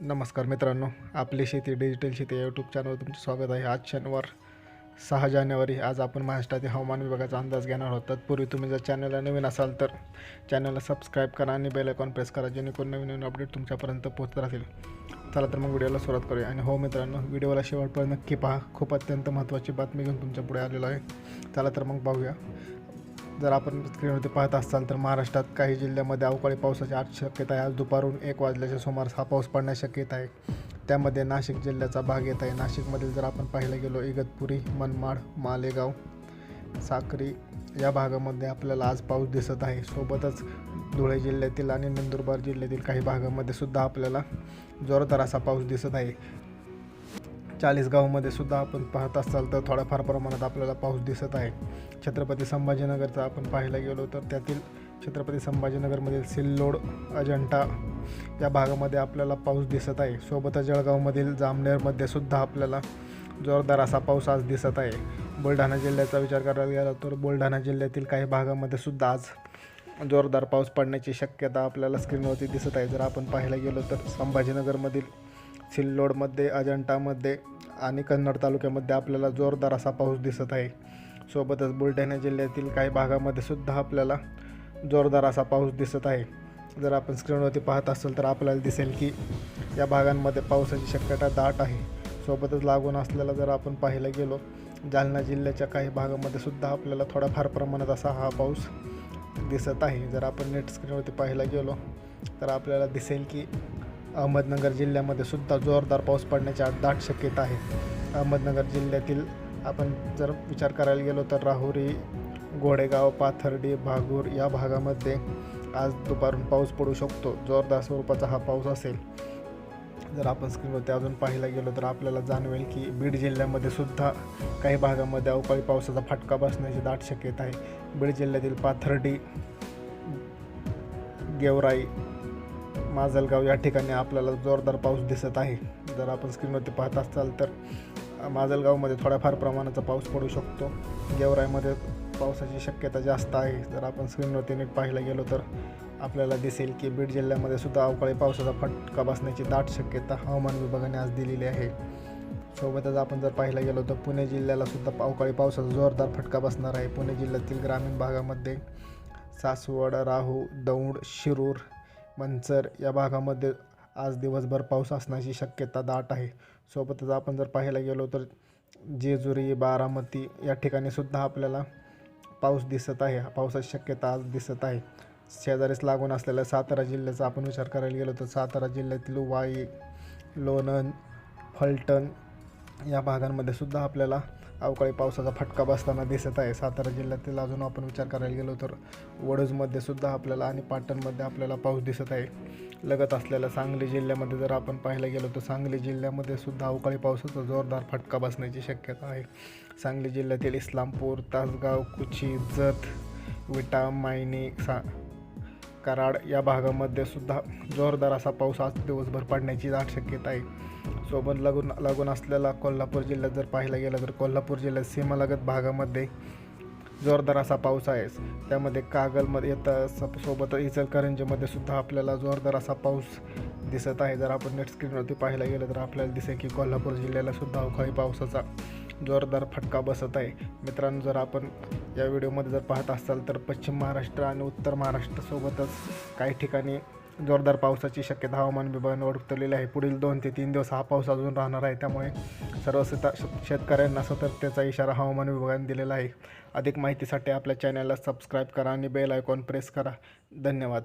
नमस्कार मित्रांनो आपली शेती डिजिटल शेती या यूट्यूब चॅनलवर तुमचं स्वागत आहे. आज शनिवार सहा जानेवारी. आज आपण महाराष्ट्रातील हवामान विभागाचा अंदाज घेणार आहोत. तत्पूर्वी तुम्ही जर चॅनलला नवीन असाल तर चॅनलला सबस्क्राईब करा आणि बेल आयकॉन प्रेस करा जेणेकरून नवीन नवीन अपडेट तुमच्यापर्यंत पोहोचत राहतील. चला तर मग व्हिडिओला सुरुवात करूया. आणि हो मित्रांनो व्हिडिओला शेवटपर्यंत नक्की पहा. खूप अत्यंत महत्त्वाची बातमी घेऊन तुमच्यापुढे आलेलो आहे. चला तर मग पाहूया जर आपण स्क्रीनवरती पाहत असाल तर महाराष्ट्रात काही जिल्ह्यामध्ये अवकाळी पावसाची आज शक्यता आहे. आज दुपारून एक वाजल्याच्या सुमारास हा पाऊस पडण्याची शक्यता आहे. त्यामध्ये नाशिक जिल्ह्याचा भाग येत आहे. नाशिकमधील जर आपण पाहायला गेलो इगतपुरी मनमाड मालेगाव साक्री या भागामध्ये आपल्याला आज पाऊस दिसत आहे. सोबतच धुळे जिल्ह्यातील आणि नंदुरबार जिल्ह्यातील काही भागामध्ये सुद्धा आपल्याला जोरदार असा पाऊस दिसत आहे. चाळीसगावमध्ये सुद्धा आपण पाहत असाल तर थोड्याफार प्रमाणात आपल्याला पाऊस दिसत आहे. छत्रपती संभाजीनगरचा आपण पाहायला गेलो तर त्यातील छत्रपती संभाजीनगरमधील सिल्लोड अजंठा या भागामध्ये आपल्याला पाऊस दिसत आहे. सोबतच जळगावमधील जामनेरमध्ये सुद्धा आपल्याला जोरदार असा पाऊस आज दिसत आहे. बुलढाणा जिल्ह्याचा विचार करायला गेला तर बुलढाणा जिल्ह्यातील काही भागामध्ये सुद्धा आज जोरदार पाऊस पडण्याची शक्यता आपल्याला स्क्रीनवरती दिसत आहे. जर आपण पाहायला गेलो तर संभाजीनगरमधील सिल्लोडमध्ये अजंठामध्ये आणि कन्नड तालुक्यामध्ये आपल्याला जोरदार असा पाऊस दिसत आहे. सोबतच बुलढाणा जिल्ह्यातील काही भागामध्ये सुद्धा आपल्याला जोरदार असा पाऊस दिसत आहे. जर आपण स्क्रीनवरती पाहत असेल तर आपल्याला दिसेल की या भागांमध्ये पावसाची शक्यता दाट आहे. सोबतच लागून असलेला जर आपण पाहायला गेलो जालना जिल्ह्याच्या काही भागामध्ये सुद्धा आपल्याला थोड्याफार प्रमाणात असा हा पाऊस दिसत आहे. जर आपण नेट स्क्रीनवरती पाहायला गेलो तर आपल्याला दिसेल की अहमदनगर जिल्ह्यामध्ये सुद्धा जोरदार पाऊस पडण्याची दाट शक्यता आहे. अहमदनगर जिल्ह्यातील आपण जर विचार करायला गेलो तर राहुरी घोडेगाव पाथर्डी भागूर या भागामध्ये आज दुपारून पाऊस पडू शकतो. जोरदार स्वरूपाचा हा पाऊस असेल. जर आपण स्क्रीनवरती अजून पाहायला गेलो तर आपल्याला जाणवेल की बीड जिल्ह्यामध्ये सुद्धा काही भागामध्ये अवकाळी पावसाचा फटका बसण्याची दाट शक्यता आहे. बीड जिल्ह्यातील पाथर्डी गेवराई माजलगाव या ठिकाणी आपल्याला जोरदार पाऊस दिसत आहे. जर आपण स्क्रीनवरती पाहत असाल तर माजलगावमध्ये थोड्याफार प्रमाणाचा पाऊस पडू शकतो. गेवराईमध्ये पावसाची शक्यता जास्त आहे. जर आपण स्क्रीनवरती नीट पाहायला गेलो तर आपल्याला दिसेल की बीड जिल्ह्यामध्ये सुद्धा अवकाळी पावसाचा फटका बसण्याची दाट शक्यता हवामान विभागाने आज दिलेली आहे. सोबतच आपण जर पाहायला गेलो तर पुणे जिल्ह्याला सुद्धा अवकाळी पावसाचा जोरदार फटका बसणार आहे. पुणे जिल्ह्यातील ग्रामीण भागामध्ये सासवड राहू दौंड शिरूर मंचर या भागामध्ये आज दिवसभर पाऊस असण्याची शक्यता दाट आहे. सोबतच आपण जर पाहायला गेलो तर जेजुरी बारामती या ठिकाणी सुद्धा आपल्याला पाऊस दिसत आहे. पावसाची शक्यता आज दिसत आहे. शेजारीच लागून असलेल्या सातारा जिल्ह्याचा आपण विचार करायला गेलो तर सातारा जिल्ह्यातील वाई लोणंद फलटण या भागांमध्ये सुद्धा आपल्याला अवकाळी पावसाचा फटका बसताना दिसत आहे. सातारा जिल्ह्यातील अजून आपण विचार करायला गेलो तर वडूजमध्ये सुद्धा आपल्याला आणि पाटणमध्ये आपल्याला पाऊस दिसत आहे. लगत असलेल्या सांगली जिल्ह्यामध्ये जर आपण पाहायला गेलो तर सांगली जिल्ह्यामध्ये सुद्धा अवकाळी पावसाचा जोरदार फटका बसण्याची शक्यता आहे. सांगली जिल्ह्यातील इस्लामपूर तासगाव कुची जत विटा मायनी सा कराड या भागामध्ये सुद्धा जोरदार असा पाऊस आज दिवसभर पडण्याची दाट शक्यता आहे. सोबत लागून लागून असलेला कोल्हापूर जिल्ह्यात जर पाहायला गेलं तर कोल्हापूर जिल्ह्यात सीमालगत भागामध्ये जोरदार असा पाऊस आहे. त्यामध्ये कागलमध्ये येतं सोबत इचलकरंजीमध्ये सुद्धा आपल्याला जोरदार असा पाऊस दिसत आहे. जर आपण नेट स्क्रीनवरती पाहायला गेलं तर आपल्याला दिसेल की कोल्हापूर जिल्ह्याला सुद्धा अवकाळी पावसाचा जोरदार फटका बसत आहे. मित्रांनो जर आपण या व्हिडिओमध्ये जर पाहत असाल तर पश्चिम महाराष्ट्र आणि उत्तर महाराष्ट्रासोबतच काही ठिकाणी जोरदार पावसाची शक्यता हवामान विभागाने वर्तवलेली आहे. पुढील दोन ते तीन दिवस हा पाऊस अजून राहणार आहे. त्यामुळे सर्व शेता शेतकऱ्यांना सतर्कतेचा इशारा हवामान विभागाने दिलेला आहे. अधिक माहितीसाठी आपल्या चॅनलला सबस्क्राईब करा आणि बेल आयकॉन प्रेस करा. धन्यवाद.